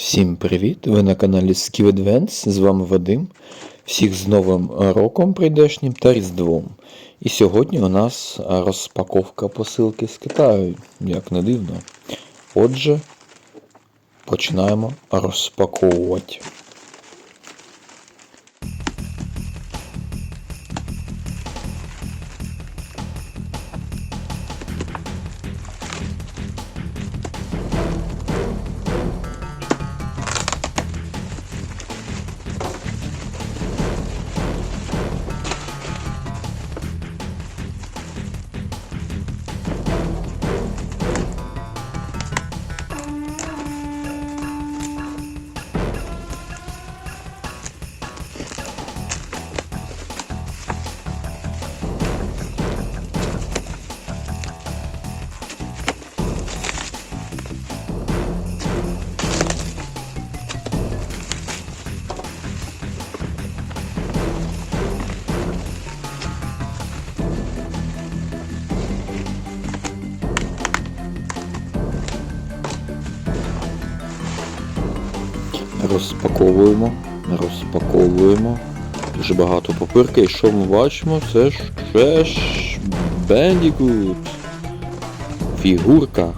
Всім привіт! Ви на каналі Skill Advance, з вами Вадим. Всіх з Новим роком прийдешнім та Різдвом. І сьогодні у нас розпаковка посилки з Китаю, як не дивно. Отже, починаємо розпаковувати. Розпаковуємо, розпаковуємо. Дуже багато папирки. І що ми бачимо? Це ж Bandicoot. Фігурка.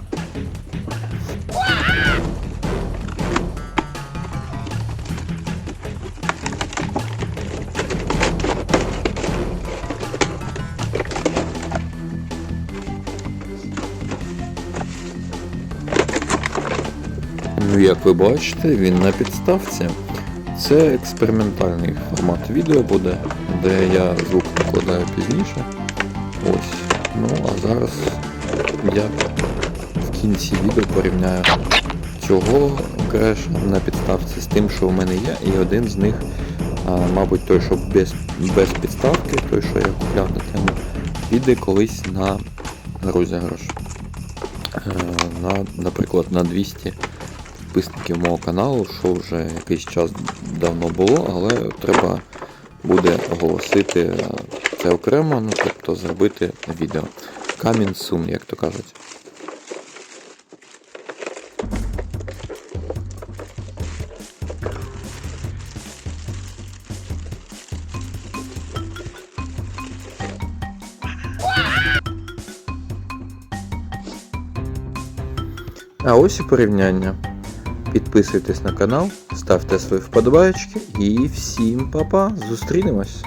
Ну, як ви бачите, він на підставці. Це експериментальний формат відео буде, де я звук накладаю пізніше. Ось. Ну а зараз я в кінці відео порівняю цього креша на підставці з тим, що в мене є, і один з них, а, мабуть, той, що без, без підставки, той, що я купляв на тему, піде колись на розіграш. Е, На, наприклад, на 200 підписників мого каналу, що вже якийсь час давно було, але треба буде оголосити е, це окремо, ну тобто зробити відео. Камін сум, як то кажуть. А ось і порівняння. Підписуйтесь на канал, ставте свої вподобайки і всім па-па, зустрінемось!